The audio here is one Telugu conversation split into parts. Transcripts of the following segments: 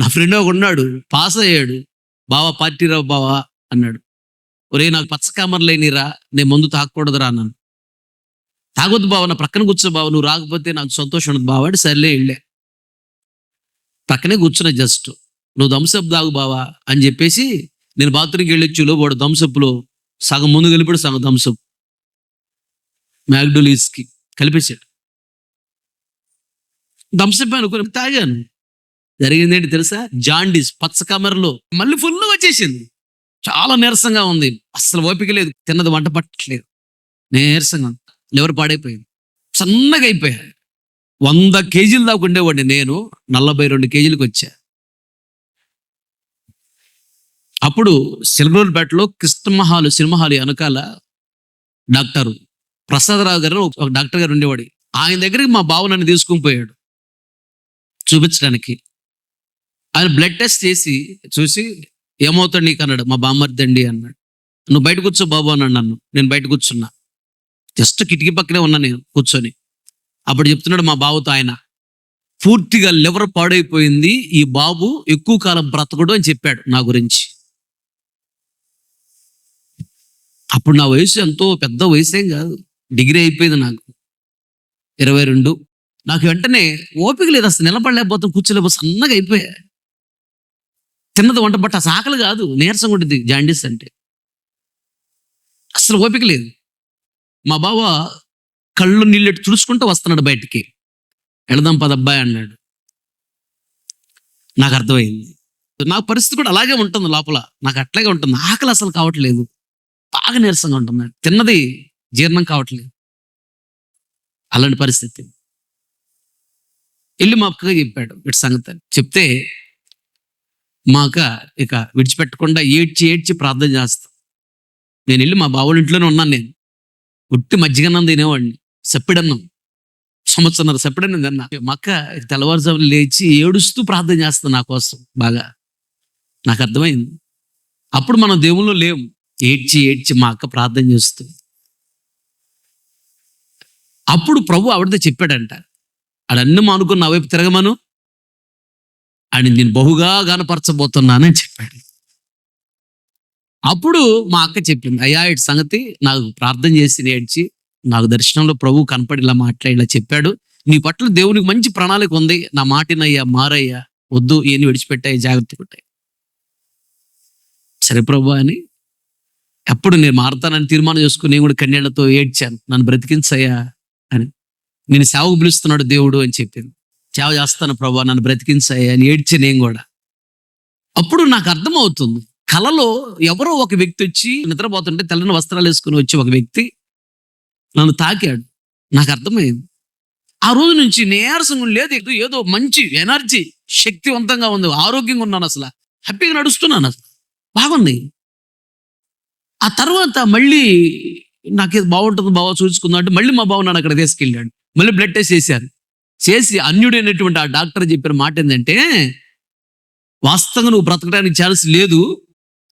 నా ఫ్రెండ్ ఒక ఉన్నాడు పాస్ అయ్యాడు. బావా పార్టీ రావు బావా అన్నాడు. ఒరే నాకు పచ్చ కామర్ లేనిరా నేను ముందు తాగకూడదురా అన్నాను. తాగొద్దు బావ నా ప్రక్కన కూర్చో బావ నువ్వు రాకపోతే నాకు సంతోషం ఉండదు బావ సర్లే వెళ్ళే. పక్కనే కూర్చున్నా జస్ట్ నువ్వు థమ్సప్ తాగు బావా అని చెప్పేసి నేను బాత్రూమ్కి వెళ్ళొచ్చులో వాడు థమ్సప్లో సగం ముందు కలిపాడు సగం థమ్సప్ మ్యాక్డోలీస్కి కలిపేశాడు. థమ్సప్ అనుకుని తాగాను. జరిగింది ఏంటి తెలుసా? జాండీస్ పచ్చ కమర్లో మళ్ళీ ఫుల్ వచ్చేసింది. చాలా నీరసంగా ఉంది. అస్సలు ఓపిక లేదు. తిన్నది వంట పట్టట్లేదు. నీరసంగా లివర్ పాడైపోయింది? సన్నగా అయిపోయాను వంద కేజీలు దాకా ఉండేవాడిని నేను. నలభై రెండు కేజీలకు వచ్చా. అప్పుడు సిల్వర్పేటలో కృష్ణమహాలు సినిమహాలు వెనకాల డాక్టర్ ప్రసాదరావు గారు ఒక డాక్టర్ గారు ఉండేవాడు. ఆయన దగ్గరికి మా బావ నన్ను తీసుకుని పోయాడు. చూపించడానికి. ఆయన బ్లడ్ టెస్ట్ చేసి చూసి ఏమవుతాడు నీకు అన్నాడు మా బామ్మర్దండి అన్నాడు. నువ్వు బయట కూర్చో బాబు అన్నాడు నన్ను. నేను బయట కూర్చున్నా. జస్ట్ కిటికీ పక్కనే ఉన్నా నేను కూర్చొని. అప్పుడు చెప్తున్నాడు మా బాబుతో ఆయన. పూర్తిగా లివర్ పాడైపోయింది. ఈ బాబు ఎక్కువ కాలం బ్రతకడు అని చెప్పాడు నా గురించి. అప్పుడు నా వయసు ఎంతో పెద్ద వయసేం కాదు. డిగ్రీ అయిపోయింది నాకు. ఇరవై రెండు. నాకు వెంటనే ఓపిక లేదు. అసలు నిలబడలేకపోతే కూర్చోలేకపోతే సన్నగా అయిపోయా. తిన్నది వంట బట్ట అసలు ఆకలి కాదు నీరసంగా ఉంటుంది జాండీస్ అంటే. అసలు ఓపిక లేదు. మా బావ కళ్ళు నీళ్ళెట్టు తుడుచుకుంటూ వస్తున్నాడు బయటికి. వెళదాం పదబ్బాయి అన్నాడు. నాకు అర్థమైంది. నా పరిస్థితి కూడా అలాగే ఉంటుంది లోపల. నాకు అట్లాగే ఉంటుంది. ఆకలి అసలు కావట్లేదు. బాగా నీరసంగా ఉంటుంది. తిన్నది జీర్ణం కావట్లేదు. అలాంటి పరిస్థితి. వెళ్ళి మా అక్కగా చెప్పాడు. వీటి సంగతి చెప్తే మా అక్క ఇక విడిచిపెట్టకుండా ఏడ్చి ఏడ్చి ప్రార్థన చేస్తాం. నేను వెళ్ళి మా బావుల ఇంట్లోనే ఉన్నాను నేను. ఉట్టి మజ్జిగన్నం తినేవాడిని. సెప్పిడన్నం. సంవత్సరం సెప్పిడన్నం తిన్నా. మా అక్క తెల్లవారుజామున లేచి ఏడుస్తూ ప్రార్థన చేస్తాను నా కోసం బాగా. నాకు అర్థమైంది. అప్పుడు మనం దేవుళ్ళు లేవు ఏడ్చి ఏడ్చి మా అక్క ప్రార్థన చేస్తుంది అప్పుడు ప్రభు ఆవిడతో చెప్పాడంట. ఆడన్ని మానుకున్న నా వైపు తిరగమను. అని నేను బహుగా గనపరచబోతున్నానని చెప్పాడు. అప్పుడు మా అక్క చెప్పింది అయ్యా ఇటు సంగతి నాకు ప్రార్థన చేసి ఏడ్చి నాకు దర్శనంలో ప్రభు కనపడి ఇలా మాట్లాడి ఇలా చెప్పాడు. నీ పట్ల దేవునికి మంచి ప్రణాళిక ఉంది. నా మాటినయ్యా మారయ్యా వద్దు ఏని విడిచిపెట్టాయి జాగ్రత్త పెట్టాయి సరే ప్రభు అని ఎప్పుడు నేను మారతానని తీర్మానం చేసుకుని నేను కూడా కన్యళ్ళతో ఏడ్చాను. నన్ను బ్రతికించయ్యా అని నేను సేవకు పిలుస్తున్నాడు దేవుడు అని చెప్పింది. సేవ చేస్తాను ప్రభా నన్ను బ్రతికించాయి అని ఏడ్చి నేను కూడా. అప్పుడు నాకు అర్థమవుతుంది. కలలో ఎవరో ఒక వ్యక్తి వచ్చి నిద్రపోతుంటే తెల్లని వస్త్రాలు వేసుకుని వచ్చి ఒక వ్యక్తి నన్ను తాకాడు. నాకు అర్థమైంది. ఆ రోజు నుంచి నీరసంగా లేదు ఏదో- ఏదో మంచి ఎనర్జీ శక్తివంతంగా ఉంది ఆరోగ్యంగా ఉన్నాను అసలు. హ్యాపీగా నడుస్తున్నాను అసలు. బాగుంది. ఆ తర్వాత మళ్ళీ నాకేది బాగుంటుంది బావ చూసుకుందాం అంటే మళ్ళీ మా బావ నన్ను అక్కడ తీసుకెళ్ళాడు. మళ్ళీ బ్లడ్ టెస్ట్ చేశారు. చేసి అన్యుడైనటువంటి ఆ డాక్టర్ చెప్పిన మాట ఏంటంటే వాస్తవంగా నువ్వు బ్రతకడానికి ఛాన్స్ లేదు.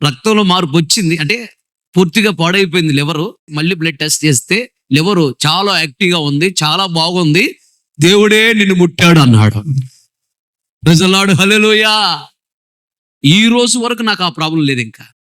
రక్తంలో మార్పు వచ్చింది. అంటే పూర్తిగా పాడైపోయింది లివరు. మళ్ళీ బ్లడ్ టెస్ట్ చేస్తే లివరు చాలా యాక్టివ్గా ఉంది చాలా బాగుంది. దేవుడే నిన్ను ముట్టాడు అన్నాడు. ప్రజలాడు హలెలోయా ఈ రోజు వరకు నాకు ఆ ప్రాబ్లం లేదు ఇంకా.